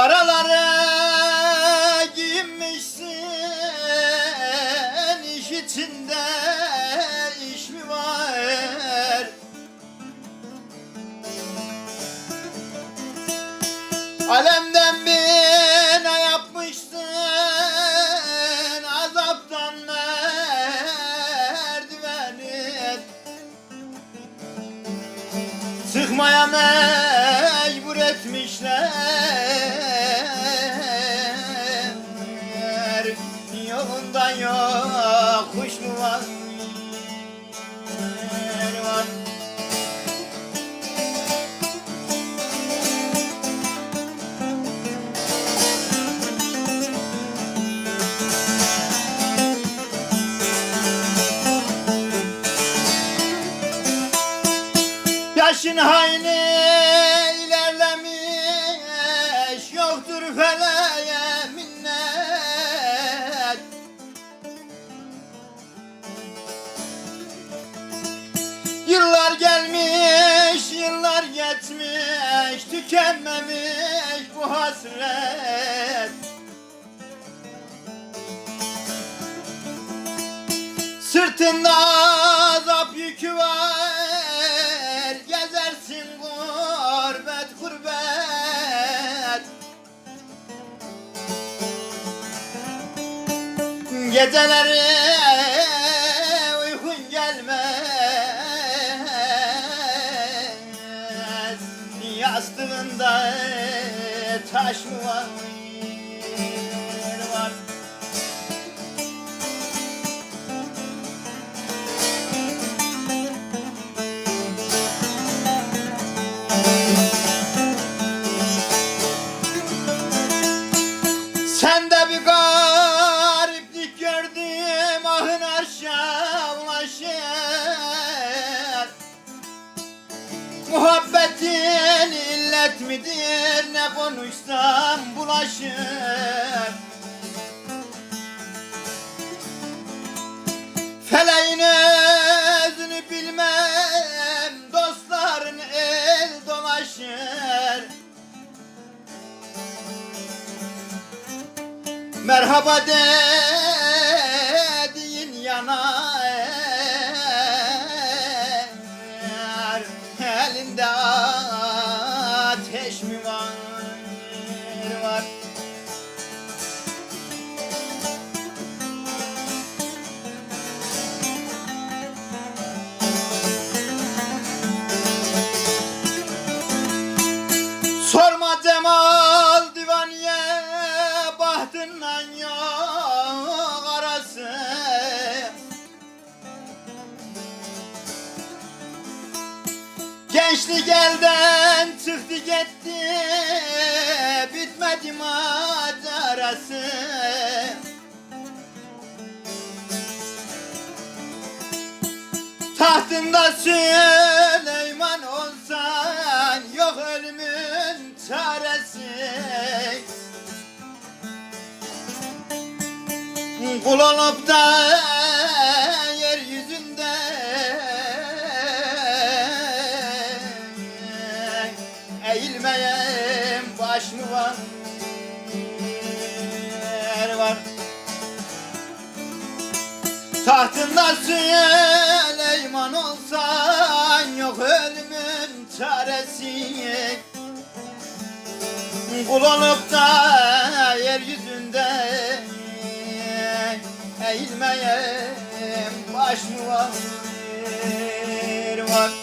Karalara giyinmişsin iş içinde iş mi var? Alemden bir ne yapmışsın azaptan merdiveni Sıkmaya mecbur etmişler Yolundan yokuş mu var var? Yaşın hayli Yıllar gelmiş, yıllar geçmiş Tükenmemiş bu hasret. Sırtında azap yükü var Gezersin gurbet gurbet. Geceleri Yastığında taş mı var midir ne konuşsam bulaşır. Feleğin özünü bilmem dostların el dolaşır. Merhaba dediğin yanar Gençlik elden çıktı gitti bitmedi macerası. Tahtında Süleyman olsan yok ölümün çaresi. Kul olup da Tahtında Süleyman olsan yok ölümün çaresi. Kul olup da yeryüzünde eğilmeyen baş mı var var